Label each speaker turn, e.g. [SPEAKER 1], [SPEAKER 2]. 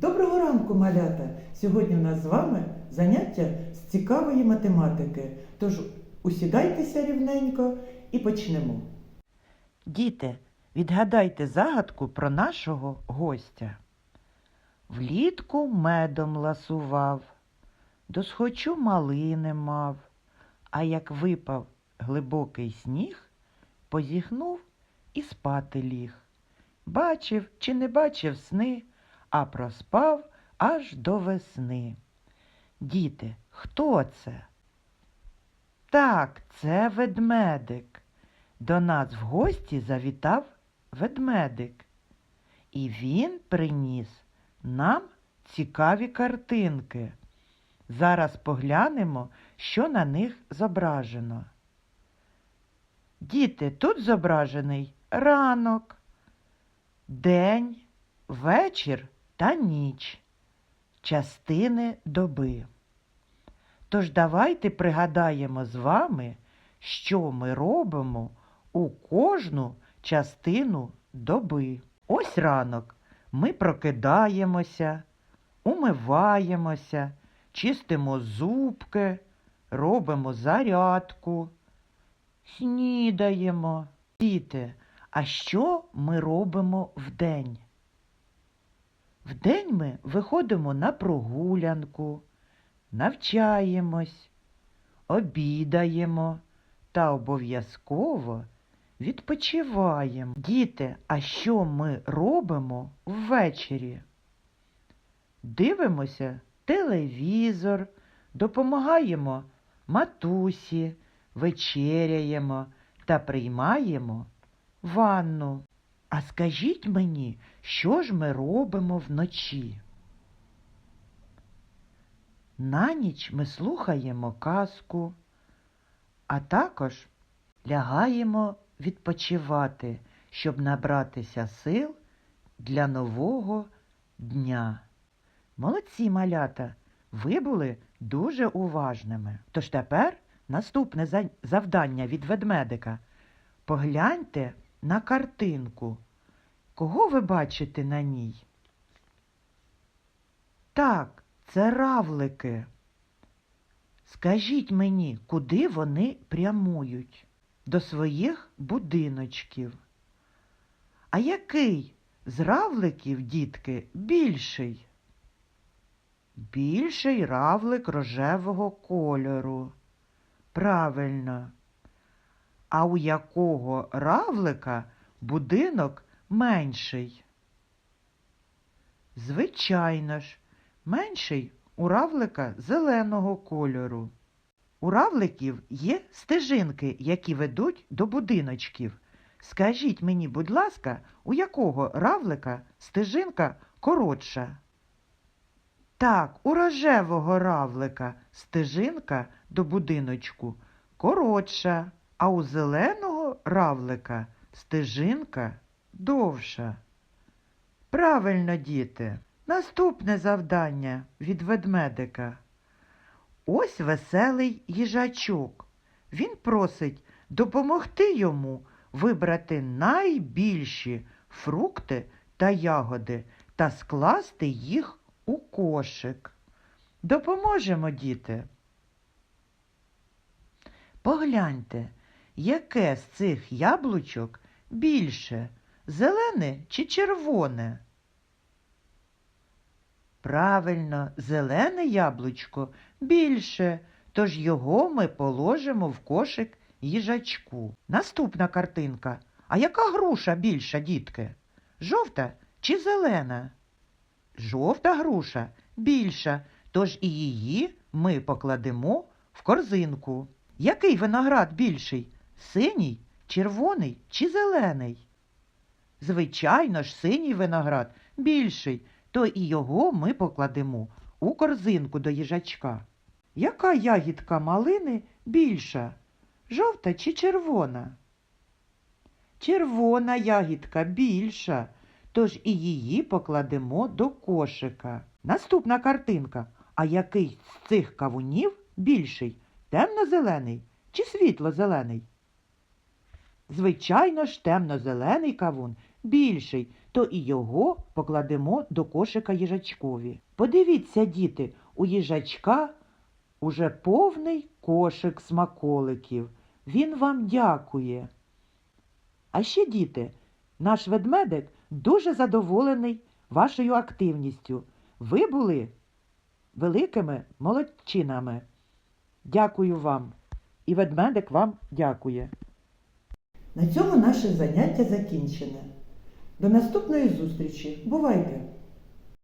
[SPEAKER 1] Доброго ранку, малята! Сьогодні у нас з вами заняття з цікавої математики. Тож усідайтеся рівненько і почнемо. Діти, відгадайте загадку про нашого гостя. Влітку медом ласував, досхочу малини мав, а як випав глибокий сніг, позіхнув і спати ліг. Бачив чи не бачив сни, а проспав аж до весни. Діти, хто це? Так, це ведмедик. До нас в гості завітав ведмедик. І він приніс нам цікаві картинки. Зараз поглянемо, що на них зображено. Діти, тут зображений ранок, день, вечір та ніч, частини доби. Тож давайте пригадаємо з вами, що ми робимо у кожну частину доби. Ось ранок ми прокидаємося, умиваємося, чистимо зубки, робимо зарядку, снідаємо. Діти, а що ми робимо вдень? Вдень ми виходимо на прогулянку, навчаємось, обідаємо та обов'язково відпочиваємо. Діти, а що ми робимо ввечері? Дивимося телевізор, допомагаємо матусі, вечеряємо та приймаємо ванну. А скажіть мені, що ж ми робимо вночі? На ніч ми слухаємо казку, а також лягаємо відпочивати, щоб набратися сил для нового дня. Молодці малята, ви були дуже уважними. Тож тепер наступне завдання від ведмедика. Погляньте на картинку. Кого ви бачите на ній? Так, це равлики. Скажіть мені, куди вони прямують? До своїх будиночків. А який з равликів, дітки, більший? Більший равлик рожевого кольору. Правильно. А у якого равлика будинок менший? Звичайно ж, менший у равлика зеленого кольору. У равликів є стежинки, які ведуть до будиночків. Скажіть мені, будь ласка, у якого равлика стежинка коротша? Так, у рожевого равлика стежинка до будиночку коротша, а у зеленого равлика стежинка довша. Правильно, діти. Наступне завдання від ведмедика. Ось веселий їжачок. Він просить допомогти йому вибрати найбільші фрукти та ягоди та скласти їх у кошик. Допоможемо, діти. Погляньте, яке з цих яблучок більше зелене чи червоне? Правильно, зелене яблучко більше, тож його ми положимо в кошик їжачку. Наступна картинка. А яка груша більша, дітки? Жовта чи зелена? Жовта груша більша, тож і її ми покладемо в корзинку. Який виноград більший? Синій, червоний чи зелений? Звичайно ж, синій виноград більший, то і його ми покладемо у корзинку до їжачка. Яка ягідка малини більша? Жовта чи червона? Червона ягідка більша, тож і її покладемо до кошика. Наступна картинка. А який з цих кавунів більший? Темно-зелений чи світло-зелений? Звичайно ж, темно-зелений кавун більший, то і його покладемо до кошика їжачкові. Подивіться, діти, у їжачка уже повний кошик смаколиків. Він вам дякує. А ще, діти, наш ведмедик дуже задоволений вашою активністю. Ви були великими молодчинами. Дякую вам. І ведмедик вам дякує. На цьому наше заняття закінчене. До наступної зустрічі. Бувайте!